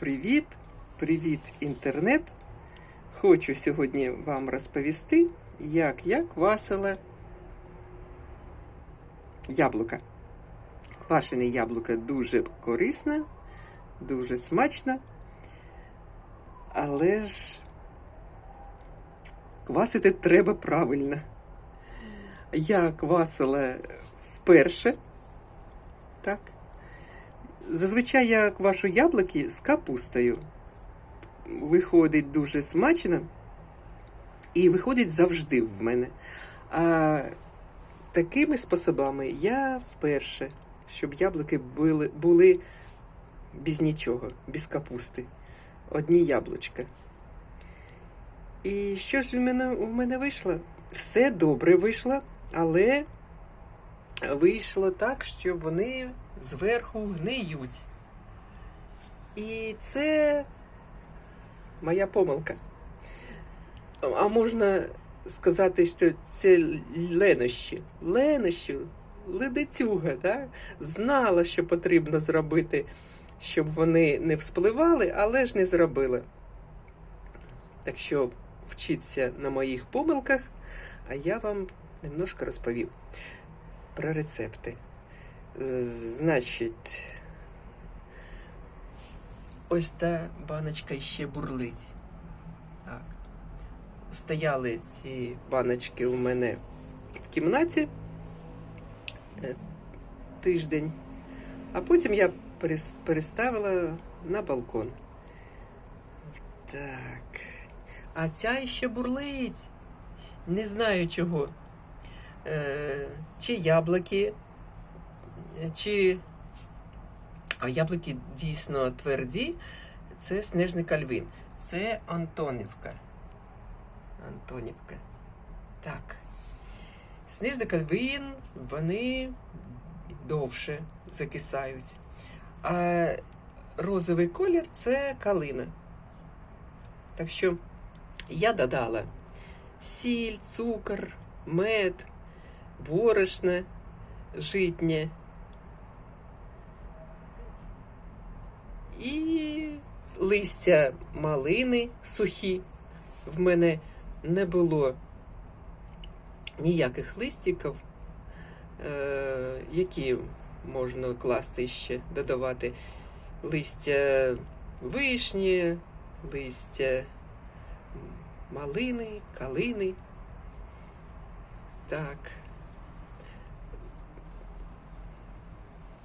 Привіт, привіт, інтернет! Хочу сьогодні вам розповісти, як я квасила яблука. Квашене яблуко дуже корисне, дуже смачно, але ж квасити треба правильно. Я квасила вперше, так. Зазвичай я квашу яблуки з капустою. Виходить дуже смачно і виходить завжди в мене. А такими способами я вперше, щоб яблуки були, були без нічого, без капусти. Одні яблучка. І що ж в мене, у мене вийшло? Все добре вийшло, але вийшло так, що вони зверху гниють. І це моя помилка. А можна сказати, що це ленощі. Ленощі, ледицюга, да? знала, що потрібно зробити, щоб вони не вспливали, але ж не зробила. Так що вчіться на моїх помилках, а я вам немножко розповів про рецепти. Значить, ось та баночка ще бурлить. Так. Стояли ці баночки у мене в кімнаті е, тиждень, а потім я переставила на балкон. Так. А ця ще бурлить. Не знаю чого. Е, чи яблуки, чи. А яблуки дійсно тверді. Це снежний кальвин. Це Антонівка. Антонівка. Так. Снежний кальвин, вони довше закисають. А розовий колір це калина. Так що я додала сіль, цукор, мед, борошно житнє. І листя малини сухі. В мене не було ніяких листиків, е, які можна класти ще, додавати. Листя вишні, листя малини, калини. Так.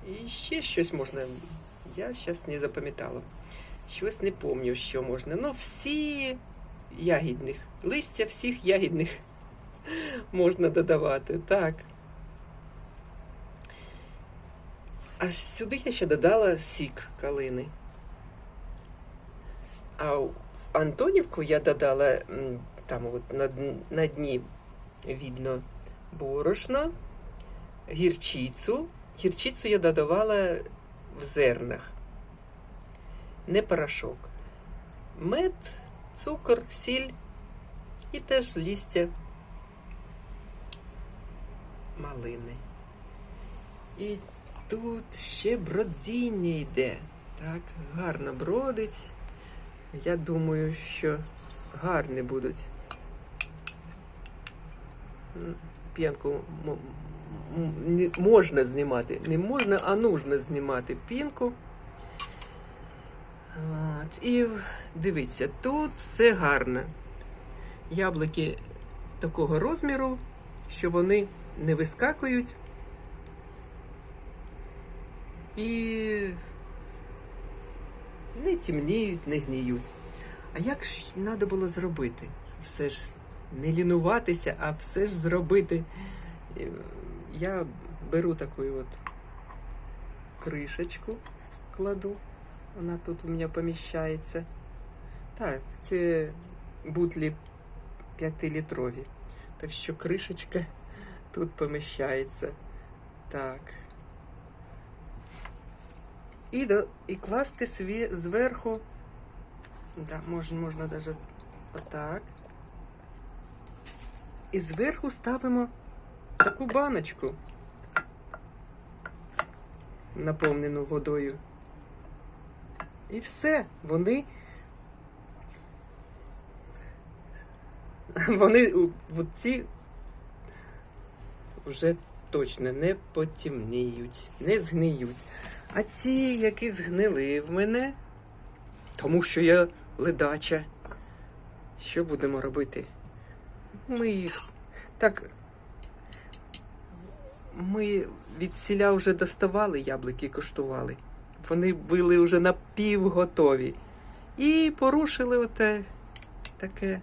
І ще щось можна. Я зараз не запам'ятала. Щось не пам'ятаю, що можна. Ну, всі ягідних. Листя всіх ягідних можна додавати. Так. А сюди я ще додала сік калини. А в Антонівку я додала там от на, на дні видно борошно, гірчицю. Гірчицю я додавала в зернах, не порошок. Мед, цукор, сіль і теж листя малини. І тут ще бродіння йде. Так, гарно бродить. Я думаю, що гарні будуть. П'янку можна знімати. Не можна, а нужно знімати пінку. От. І дивіться, тут все гарно. Яблуки такого розміру, що вони не вискакують. І не тімніють, не гніють. А як ж треба було зробити? Все ж не лінуватися, а все ж зробити. Я беру таку от кришечку, кладу, вона тут у мене поміщається. Так, це бутлі 5-літрові. Так що кришечка тут поміщається. Так. І, до, і класти сві, зверху. Да, можна, можна навіть отак. І зверху ставимо таку баночку, наповнену водою. І все. Вони. Вони у- ці вже точно не потімніють, не згниють. А ті, які згнили в мене, тому що я ледача. Що будемо робити? Ми їх так. Ми від сіля вже доставали яблуки, коштували. Вони були вже напівготові. І порушили оте таке.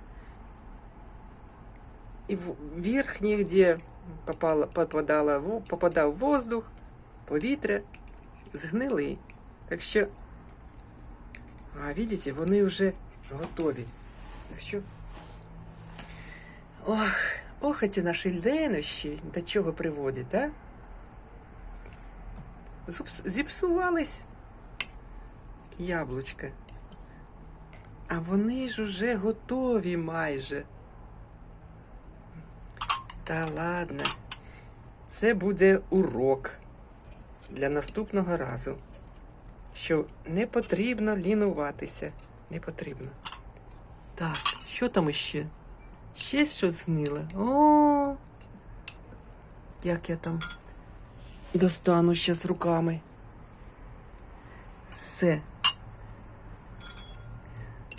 І в верхніх, де попало, попадало, попадав воздух, повітря, згнили. Так що, а, бачите, вони вже готові. Так що. Ох, ох, ці наші ленощі до чого приводять, а? Зіпсувались яблучка. А вони ж уже готові майже. Та ладно. Це буде урок для наступного разу. Що не потрібно лінуватися. Не потрібно. Так, що там іще? Ще щось згнило. О! Як я там достану зараз руками. Все.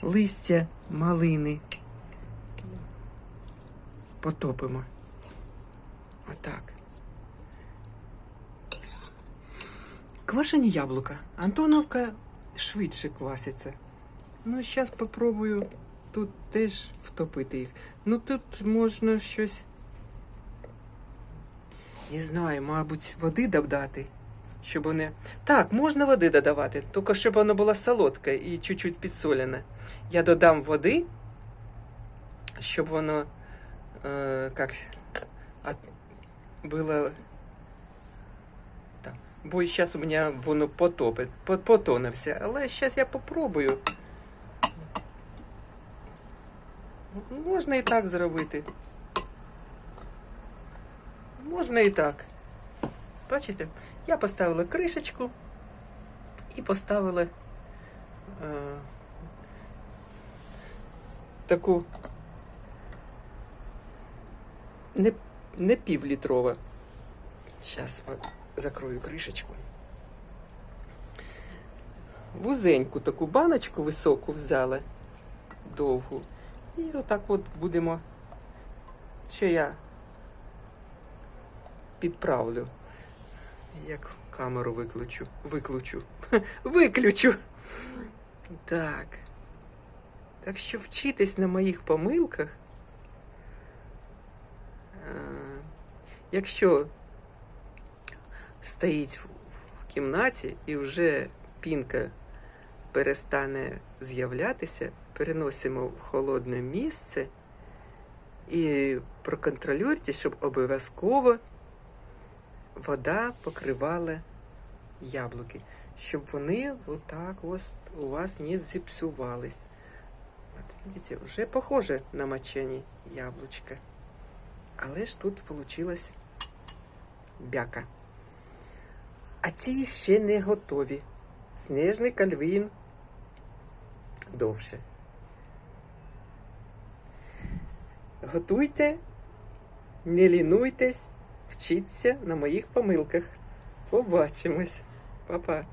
Листя малини. Потопимо. Отак. Квашені яблука. Антоновка швидше кваситься. Ну, зараз попробую тут теж втопити їх. Ну тут можна щось. Не знаю, мабуть, води додати, щоб вони. Так, можна води додавати, тільки щоб воно було солодке і чуть-чуть підсолене. Я додам води, щоб воно е, як, було. Так. Бо зараз у мене воно потопить, по- потоне все. Але зараз я попробую. Можна і так зробити. Можна і так. Бачите, я поставила кришечку і поставила е, таку не, не півлітрова. Зараз закрою кришечку. Вузеньку таку баночку високу взяла, довгу. І отак от будемо. Що я підправлю. Як камеру виключу. Виключу. Виключу. Так. Так що вчитись на моїх помилках. Е, Якщо стоїть в кімнаті і вже пінка перестане з'являтися, переносимо в холодне місце і проконтролюйте, щоб обов'язково вода покривала яблуки, щоб вони отак ось у вас не зіпсувались. От, видите, вже похоже на мочені яблучка. Але ж тут вийшло бяка. А ці ще не готові. Снежний кальвін довше. Готуйте, не лінуйтесь, вчіться на моїх помилках. Побачимось. Па-па.